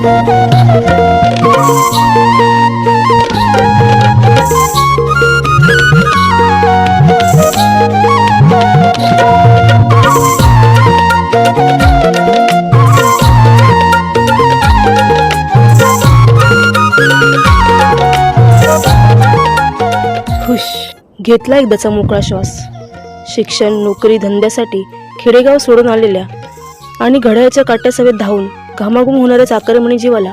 खुश. घेतला एकदाचा मोकळा श्वास. शिक्षण नोकरी धंद्यासाठी खेडेगाव सोडून आलेल्या आणि घड्याळ्याच्या काट्यासवेत धावून घामाघूम होणाऱ्या चाकरमणी जीवाला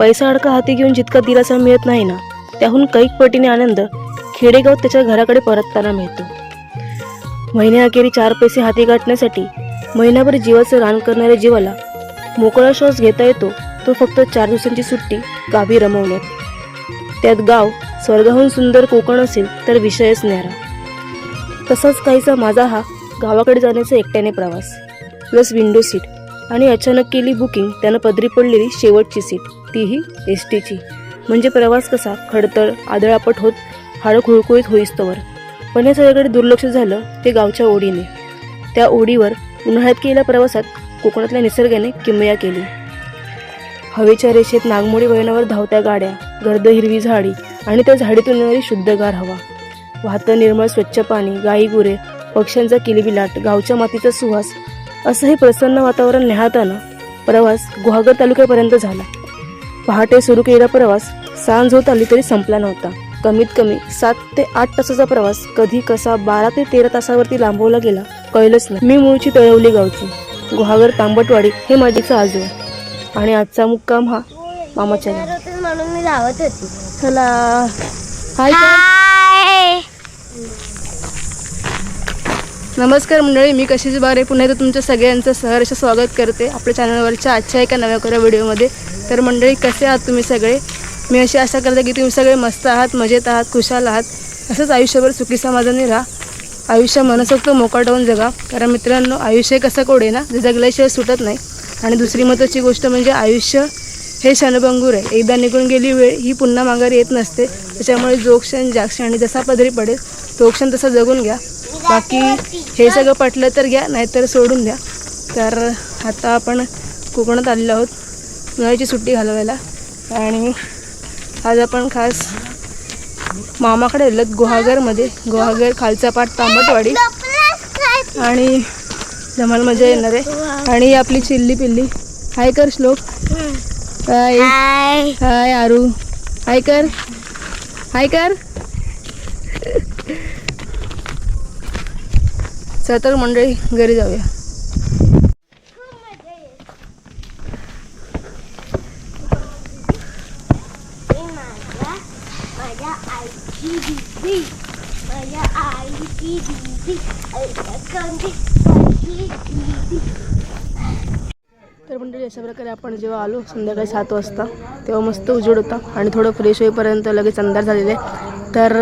पैसा अडका हाती घेऊन जितका दिलासा मिळत नाही ना त्याहून कैक पटीने आनंद खेडेगाव त्याच्या घराकडे परतताना मिळतो. महिन्याअखेरी चार पैसे हाती गाठण्यासाठी महिनाभर जीवाचं रान करणाऱ्या जीवाला मोकळा श्वास घेता येतो तो फक्त चार दिवसांची सुट्टी गावी रमवण्यात. त्यात गाव स्वर्गाहून सुंदर कोकण असेल तर विषयच न्यारा. तसाच काहीसा माझा हा गावाकडे जाण्याचा एकट्याने प्रवास. Plus window seat. आणि अचानक केली बुकिंग त्यानं पदरी पडलेली शेवटची सीट तीही एस टीची म्हणजे प्रवास कसा? खडतळ आदळापट होत हाडं खुळकुळीत होईस्तवर. पण या सगळ्याकडे दुर्लक्ष झालं ते गावच्या ओढीने. त्या ओढीवर उन्हाळ्यात केलेल्या प्रवासात कोकणातल्या निसर्गाने किमया केली. हवेच्या रेषेत नागमोडी वळणावर धावत्या गाड्या गर्द हिरवी झाडी आणि त्या झाडीतून येणारी शुद्धगार हवा. वाहतं निर्मळ स्वच्छ पाणी गाई गुरे पक्ष्यांचा किलबिलाट गावच्या मातीचा सुवास असं हे प्रसन्न वातावरण न्याहाळताना प्रवास गुहागर तालुक्यापर्यंत झाला. पहाटे सुरू केलेला प्रवास सांज होत आली तरी संपला नव्हता. कमीत कमी सात ते आठ तासाचा प्रवास कधी कसा बारा ते तेरा तासावरती लांबवला गेला कळलंच नाही. मी मूळची तळवली गावची. गुहागर तांबटवाडी हे माझीचं आजोळ. आणि आजचा मुक्काम हा मामाच्या म्हणून मी धावत होती. चला. हाय नमस्कार मंडळी मी कशीच बारे पुन्हा एकदा तुमच्या सगळ्यांचं सहर्ष स्वागत करते आपल्या चॅनलवरच्या आजच्या एका नव्या कोऱ्या व्हिडिओमध्ये. तर मंडळी कसे आहात तुम्ही सगळे? मी अशी आशा करते की तुम्ही सगळे मस्त आहात मजेत आहात खुशाल आहात. असंच आयुष्यभर सुखी समाधानी राहा. आयुष्य मनसोक्त मोकाटवून जगा. कारण मित्रांनो आयुष्य कसं कोडे ना जे जगल्याशिवाय सुटत नाही. आणि दुसरी महत्त्वाची गोष्ट म्हणजे आयुष्य हे क्षणभंगूर आहे. एकदा निघून गेली वेळ ही पुन्हा माघारी येत नसते. त्याच्यामुळे जो क्षण ज्या क्षणी जसा पदरी पडेल तो क्षण तसा जगून घ्या. बाकी हे सगळं पटलं तर घ्या नाहीतर सोडून द्या. तर आता आपण कोकणात आलेलो आहोत उन्हाळ्याची सुट्टी घालवायला. आणि आज आपण खास मामाकडे आलेलो आहोत गुहागरमध्ये. गुहागर खालचा पाठ तांबटवाडी. आणि धमाल मजा येणार आहे. आणि आपली चिल्ली पिल्ली. हाय कर श्लोक. हाय. हाय. हाय आरू. हाय कर. हाय कर. चला तर मंडळी घरी जाऊया. तर मंडळी अशा प्रकारे आपण जेव्हा आलो संध्याकाळी सात वाजता तेव्हा मस्त उजेड होता आणि थोडं फ्रेश होईपर्यंत लगेच अंधार झालेले तर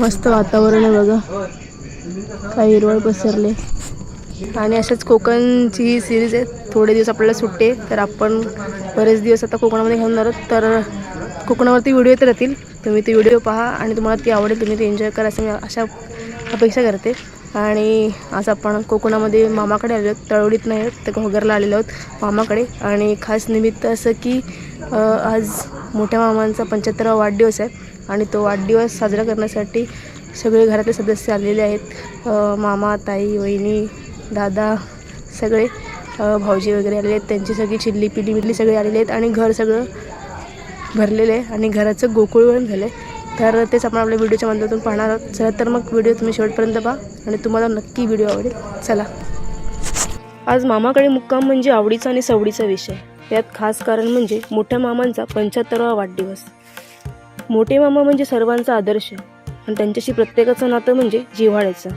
मस्त वातावरण आहे बघा. काही हिरवळ पसरले. आणि अशाच कोकणची ही सिरीज आहे थोडे दिवस आपल्याला सुट्टे तर आपण बरेच दिवस आता कोकणामध्ये घेऊन आहोत. तर कोकणावरती व्हिडिओ येत राहतील. तुम्ही ते व्हिडिओ पहा आणि तुम्हाला ती आवडेल तुम्ही ते एन्जॉय करा असं मी अशा अपेक्षा करते. आणि आज आपण कोकणामध्ये मामाकडे आलो आहोत तळवडीत नाही आहोत तर घोगरला आलेलो आहोत मामाकडे. आणि खास निमित्त असं की आज मोठ्या मामांचा पंच्याहत्तरावा वाढदिवस आहे. आणि तो वाढदिवस साजरा करण्यासाठी सगळे घरातले सदस्य आलेले आहेत. मामा ताई वहिनी दादा सगळे भाऊजी वगैरे आलेले आहेत. त्यांची सगळी चिल्ली पिल्ली बिल्ली सगळे आलेले आहेत आणि घर सगळं भरलेलं आहे आणि घराचं गोकुळवण झालं आहे तर तेच आपण आपल्या व्हिडिओच्या माध्यमातून पाहणार आहोत. चला तर मग व्हिडिओ तुम्ही शेवटपर्यंत पहा आणि तुम्हाला नक्की व्हिडिओ आवडेल. चला. आज मामाकडे मुक्काम म्हणजे आवडीचा आणि सवडीचा विषय. यात खास कारण म्हणजे मोठ्या मामांचा पंच्याहत्तरावा वाढदिवस. मोठे मामा म्हणजे सर्वांचा आदर्श. आणि त्यांच्याशी प्रत्येकाचं नातं म्हणजे जिव्हाळ्याचं.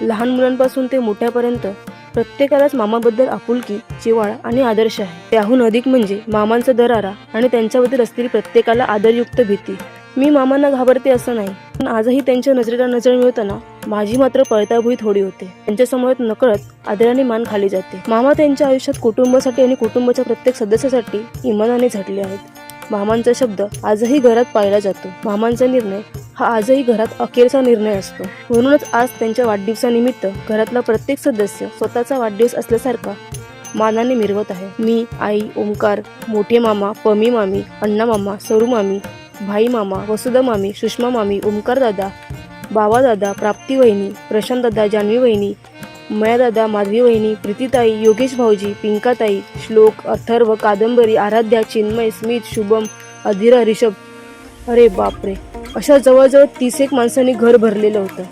लहान मुलांपासून ते मोठ्यापर्यंत प्रत्येकालाच मामाबद्दल आपुलकी जिव्हाळा आणि आदर्श आहे. त्याहून अधिक म्हणजे मामांचा दरारा आणि त्यांच्याबद्दल असलेली प्रत्येकाला आदरयुक्त भीती. मी मामांना घाबरते असं नाही पण आजही त्यांच्या नजरेला नजर मिळताना माझी मात्र पळताभुई थोडी होते. त्यांच्यासमोर नकळत आदराने मान खाली जाते. मामा त्यांच्या आयुष्यात कुटुंबासाठी आणि कुटुंबाच्या प्रत्येक सदस्यासाठी इमानाने झटले आहेत. मामांचा शब्द आजही घरात पाळला जातो. मामांचा निर्णय हा आजही घरात अखेरचा निर्णय असतो. म्हणूनच आज त्यांच्या वाढदिवसानिमित्त घरातला प्रत्येक सदस्य स्वतःचा वाढदिवस असल्यासारखा मानाने मिरवत आहे. मी आई ओमकार मोठे मामा पमी मामी अण्णा मामा सरू मामी भाई मामा वसुधा मामी सुषमा मामी ओंकार दादा बाबा दादा प्राप्ती वहिनी प्रशांत दादा जान्हवी वहिनी मया दादा माधवी वहिनी प्रीतीताई योगेश भाऊजी पिंकाताई श्लोक अथर्व कादंबरी आराध्या चिन्मय स्मित शुभम अधिरा रिषभ अरे बापरे. अशा जवळजवळ तीस एक माणसांनी घर भरलेलं होतं.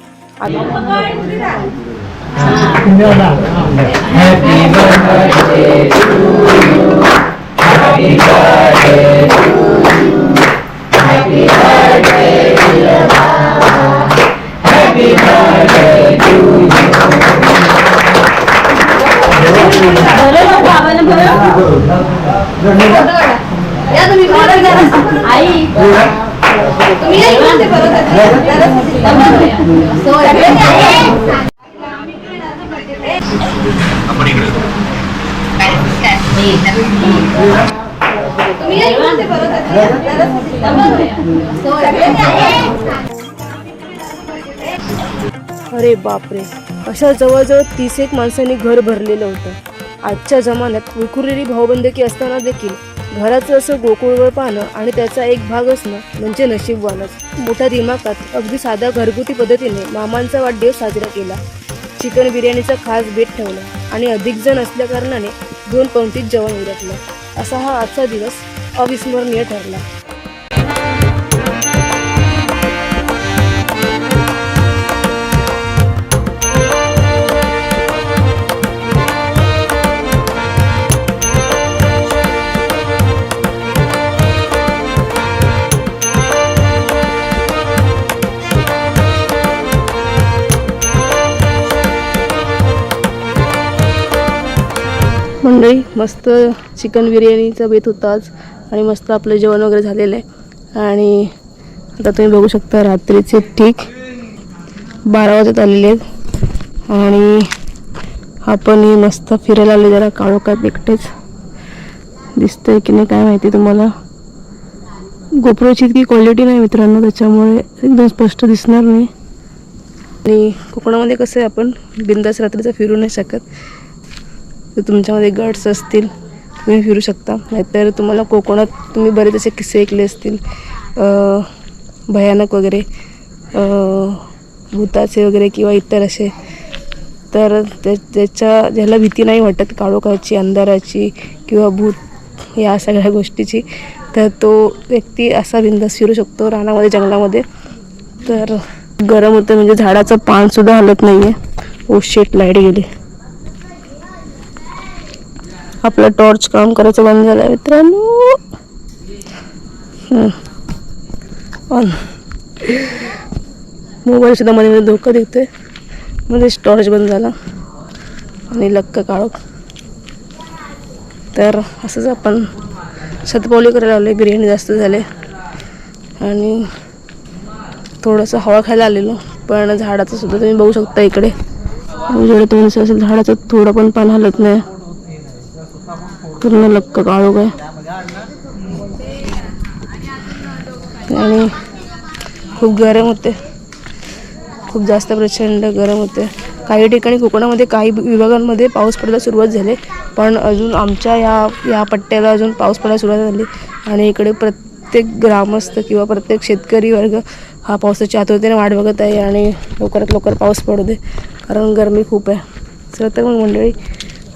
अरे बापरे. अशा जवळजवळ तीस एक माणसांनी घर भरलेलं होतं. आजच्या जमान्यात विखुरलेली भाऊबंदकी असताना देखील घराचं असं गोकुळवर पाहणं आणि त्याचा एक भाग असणं म्हणजे नशीबवानच. मोठ्या दिमागात अगदी साध्या घरगुती पद्धतीने मामांचा वाढदिवस साजरा केला. चिकन बिर्याणीचा खास बेट ठेवला आणि अधिक जण असल्याकारणाने दोन पंक्तीत जेवण उरकलं. असा हा आजचा दिवस अविस्मरणीय ठरला. मंडळी मस्त चिकन बिर्याणीचा बेत होता आज आणि मस्त आपलं जेवण वगैरे झालेलं आहे. आणि आता तुम्ही बघू शकता रात्रीचे ठीक बारा वाजत आलेले आहेत. आणि आपण मस्त फिरायला आले जरा काळोखात एकटेच दिसतंय की नाही काय माहिती तुम्हाला? गोप्रोची इतकी क्वालिटी नाही मित्रांनो त्याच्यामुळे एकदम स्पष्ट दिसणार नाही. आणि कोकणामध्ये कसं आहे आपण बिंदास रात्रीचा फिरू नाही शकत. तर तुमच्यामध्ये गट्स असतील तुम्ही फिरू शकता. नाहीतर तुम्हाला कोकणात तुम्ही बरेच असे किस्से ऐकले असतील. भयानक वगैरे. भूताचे वगैरे किंवा इतर असे. तर त्या त्याच्या ज्याला भीती नाही वाटत काळोखाची अंधाराची किंवा भूत या सगळ्या गोष्टीची तर तो व्यक्ती असा बिंदास फिरू शकतो रानामध्ये जंगलामध्ये. तर गरम होतं म्हणजे झाडाचं पानसुद्धा हलत नाही आहे ओ शेट लाइट गेली. आपलं टॉर्च काम करायचं बंद झालं आहे मित्रांनो मोबाईल सुद्धा मध्ये मध्ये धोका देतोय. मध्येच टॉर्च बंद झाला. आणि लक्क काळोख तर असंच आपण शतपावली करायला आलो बिर्याणी जास्त झाले. आणि थोडंसं हवा खायला आलेलो. पण झाडाचं सुद्धा तुम्ही बघू शकता इकडे. जेवढं तुम्ही असेल झाडाचं थोडं पण पान हलत नाही. पूर्ण लक्क काळोख आहे आणि खूप गरम होते. खूप जास्त प्रचंड गरम होते. काही ठिकाणी कोकणामध्ये काही विभागांमध्ये पाऊस पडायला सुरुवात झाली. पण अजून आमच्या या या पट्ट्याला अजून पाऊस पडायला सुरुवात झाली. आणि इकडे प्रत्येक ग्रामस्थ किंवा प्रत्येक शेतकरी वर्ग हा पावसाच्या आतुरतेने वाट बघत आहे आणि लवकरात लवकर पाऊस पडू दे. कारण गरमी खूप आहे. चला तर मग मंडळी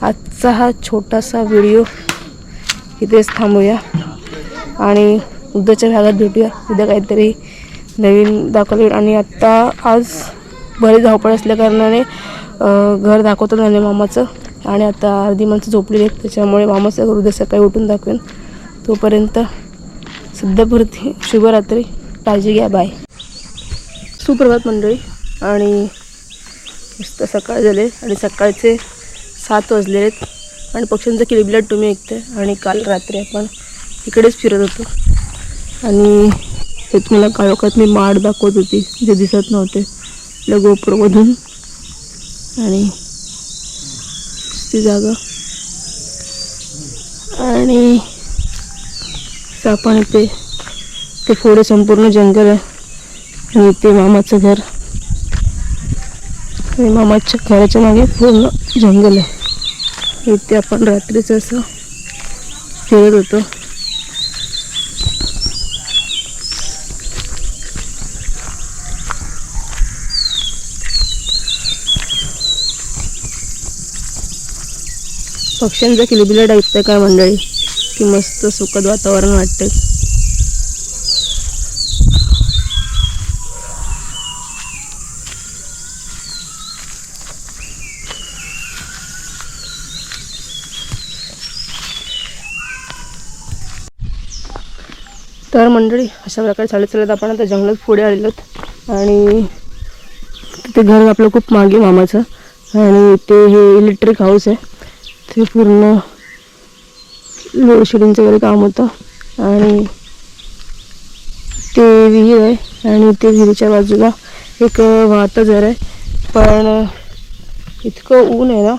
आजचा हा छोटासा व्हिडिओ इथेच थांबूया. आणि उद्याच्या भागात भेटूया. उद्या काहीतरी नवीन दाखवले आणि आत्ता आज बरे धावपळ असल्याकारणाने घर दाखवतो झाले मामाचं. आणि आता अर्धी माणसं झोपलेली आहेत. त्याच्यामुळे मामाचं घर उद्या सकाळी उठून दाखवेन. तोपर्यंत सध्यापुरती शुभरात्री. काळजी घ्या. बाय. सुप्रभात मंडळी. आणि मस्त सकाळ झाले. आणि सकाळचे सात वाजले आहेत. आणि पक्ष्यांचा किलबिलाट तुम्ही ऐकते आणि काल रात्री आपण इकडेच फिरत होतो. आणि हे तुम्हाला काळोखात मी माड दाखवत होती जे दिसत नव्हते. आपल्या गोप्रोमधून. आणि ती जागा. आणि आपण इथे ते फोडे संपूर्ण जंगल आहे. आणि ते मामाचं घर. आणि मामाच्या घराच्या मागे पूर्ण जंगल आहे. इथे आपण रात्रीच असं फिरत होतो. पक्ष्यांचा किलबिला ऐकतं काय मंडळी? की मस्त सुखद वातावरण वाटतं तर मंडळी अशा प्रकारे चालत चालत आपण आता जंगलात पुढे आलेलो आणि तिथे घर आपलं खूप मागे मामाचं. आणि ते हे इलेक्ट्रिक हाऊस आहे. ते पूर्ण लोड शेडिंगचं वगैरे काम होतं. आणि ते विहीर आहे. आणि ते विहिरीच्या बाजूला एक वाहतं जर आहे. पण इतकं ऊन आहे ना.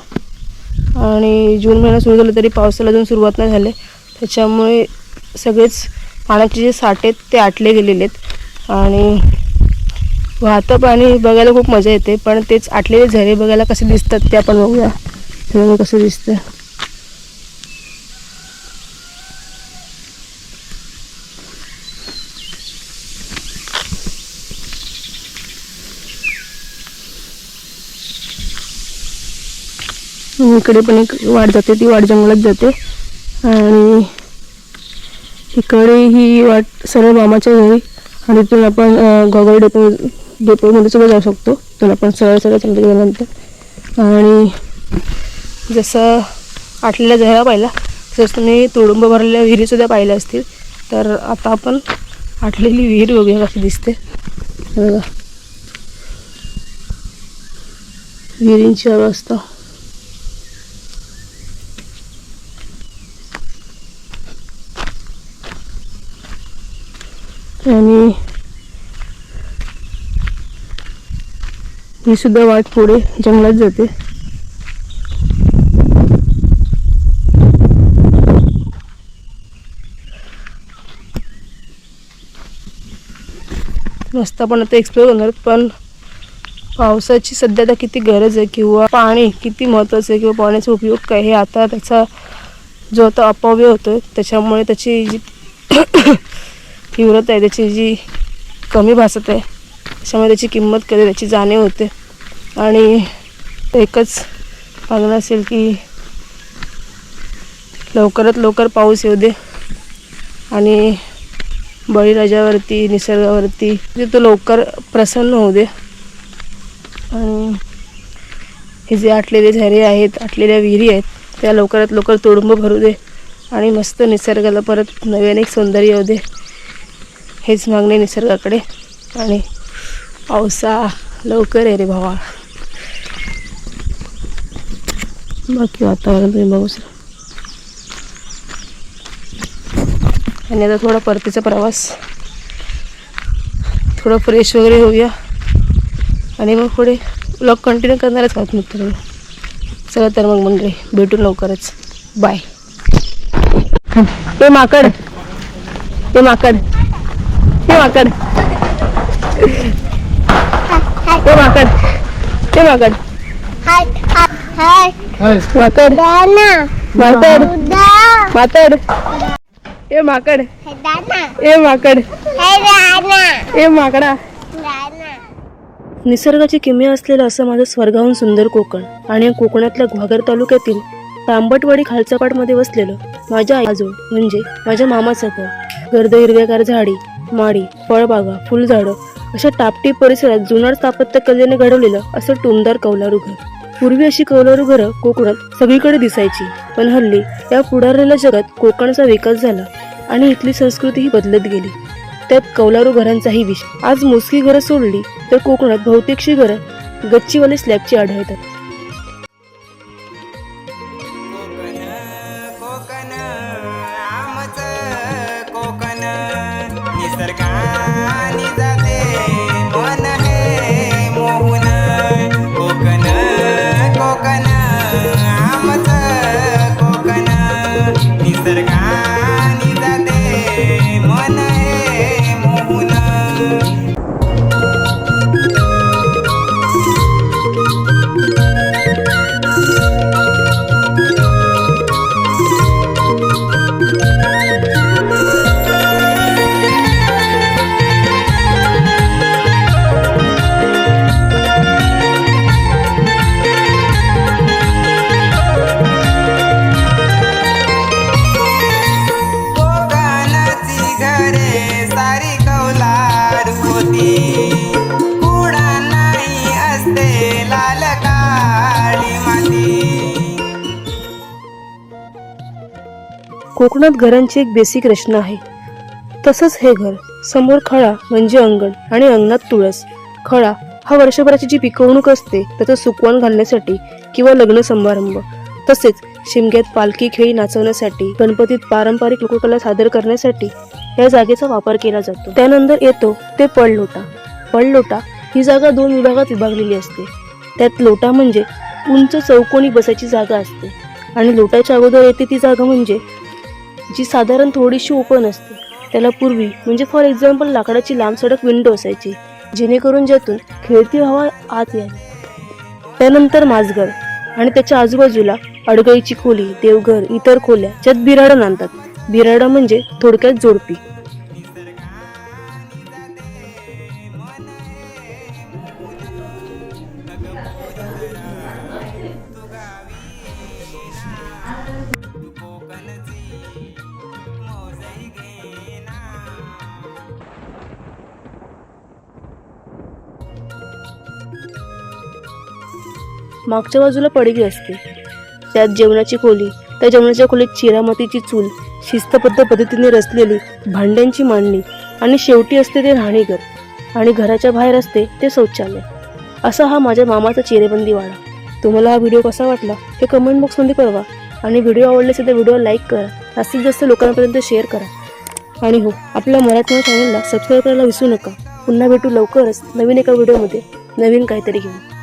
आणि जून महिना सुरू झाला तरी पावसाला अजून सुरुवात नाही झाली. त्याच्यामुळे सगळेच पाण्याचे जे साठे आहेत ते आटले गेलेले आहेत. आणि वाहतं पाणी बघायला खूप मजा येते पण तेच आटलेले झरे बघायला कसे दिसतात ते आपण बघूया. हे कसं दिसतं. इकडे पण एक वाट जाते ती वाट जंगलात जाते. आणि इकडे ही वाट सरळ मामाच्या घरी. आणि तिथून आपण अं, डेपो डेपोमध्ये सुद्धा जाऊ शकतो. तिथून आपण सरळ सरळ चालत गेल्यानंतर. आणि जसं आटलेला झरा पाहिला तसंच तुम्ही तुडुंब भरलेल्या विहिरीसुद्धा पाहिल्या असतील. तर आता आपण आटलेली विहीर बघूया कशी दिसते. बघा. विहिरींची अवस्था आणि ही सुद्धा वाट पुढे जंगलात जाते. मस्त आपण आता एक्सप्लोर होणार पण पावसाची सध्या आता किती गरज आहे किंवा पाणी किती महत्त्वाचं आहे किंवा पाण्याचा उपयोग काय हे आता त्याचा जो आता अपव्यय होतो त्याच्यामुळे त्याची जी तीव्रता आहे त्याची जी कमी भासत आहे त्याच्यामुळे त्याची किंमत कधी त्याची जाणीव होते. आणि एकच मागणं असेल की लवकरात लवकर पाऊस येऊ दे. आणि बळीराजावरती निसर्गावरती जे तो लवकर प्रसन्न होऊ दे. आणि हे जे आटलेले झरे आहेत आटलेल्या विहिरी आहेत त्या लवकरात लवकर तोडुंब भरू दे आणि मस्त निसर्गाला परत नव्याने एक सौंदर्य येऊ दे. हेच मागणे निसर्गाकडे. आणि पावसा लवकर आहे रे भावा. बाकी वातावरण तुम्ही बघू शकता. आणि आता थोडा परतीचा प्रवास. थोडं फ्रेश वगैरे होऊया. आणि मग पुढे ब्लॉग कंटिन्यू करणारच आहोत मित्र. चला तर मग मंडळी भेटू लवकरच. बाय ते माकड. ते माकड. ते माकड. ते माकड. ते माकड. माकड दाना. माकड दा माकड ए माकड. हे दाना. ए माकड. हे दाना ए माकडा. दाना निसर्गाची किमया असलेलं असं माझं स्वर्गाहून सुंदर कोकण आणि कोकणातल्या घागर तालुक्यातील तांबटवाडी खालचापाटमध्ये वसलेलं माझ्या आजोळ म्हणजे माझ्या मामाचं घर गर्द हिरव्यागार झाडी माडी फळबागा फुलझाडं अशा टापटी परिसरात जुनार स्थापत्य कलेने घडवलेलं असं टुमदार कौलारू घर. पूर्वी अशी कौलारू घरं कोकणात सगळीकडे दिसायची. पण हल्ली या पुढारलेल्या जगात कोकणचा विकास झाला आणि इथली संस्कृती ही बदलत गेली. त्यात कौलारू घरांचाही विषय आज मोजकी घरं सोडली तर कोकणात बहुतेकशी घरं गच्चीवाले स्लॅबची आढळतात. कोकण कोकण निसर्गाने कोकणात घरांची एक बेसिक रचना आहे. तसंच हे घर समोर खळा म्हणजे अंगण आणि अंगणात तुळस. खळा हा वर्षभराची जी पिकवणूक असते त्याचं सुकवण घालण्यासाठी किंवा लग्न समारंभ. तसेच शिमग्यात पालखी खेळी नाचवण्यासाठी गणपतीत पारंपरिक लोककला सादर करण्यासाठी या जागेचा वापर केला जातो. त्यानंतर येतो ते पडलोटा. पडलोटा ही जागा दोन विभागात विभागलेली असते. त्यात लोटा म्हणजे उंच चौकोनी बसायची जागा असते. आणि लोटाच्या अगोदर येते ती जागा म्हणजे जी साधारण थोडीशी ओपन असते त्याला पूर्वी म्हणजे फॉर एक्झाम्पल लाकडाची लांब सडक विंडो असायची जेणेकरून ज्यातून खेळती हवा आत यावी. त्यानंतर माझघर आणि त्याच्या आजूबाजूला अडगळीची खोली देवघर इतर खोल्या ज्यात बिराडं आणतात बिराडा म्हणजे थोडक्यात जोडपी. मागच्या बाजूला पडली असते. त्यात जेवणाची खोली त्या जेवणाच्या खोलीत चिरामातीची चूल शिस्तबद्ध पद्धतीने रचलेली भांड्यांची मांडणी आणि शेवटी असते ते राहणीघर आणि घराच्या बाहेर असते ते शौचालय. असा हा माझ्या मामाचा चिरेबंदी वाडा. तुम्हाला हा व्हिडिओ कसा वाटला हे कमेंट बॉक्समध्ये कळवा आणि व्हिडिओ आवडले असेल तर व्हिडिओ लाईक करा. जास्तीत जास्त लोकांपर्यंत शेअर करा. आणि हो आपल्या मराठी चॅनलला सबस्क्राईब करायला विसरू नका. पुन्हा भेटू लवकरच नवीन एका व्हिडिओमध्ये. नवीन काहीतरी घेऊन.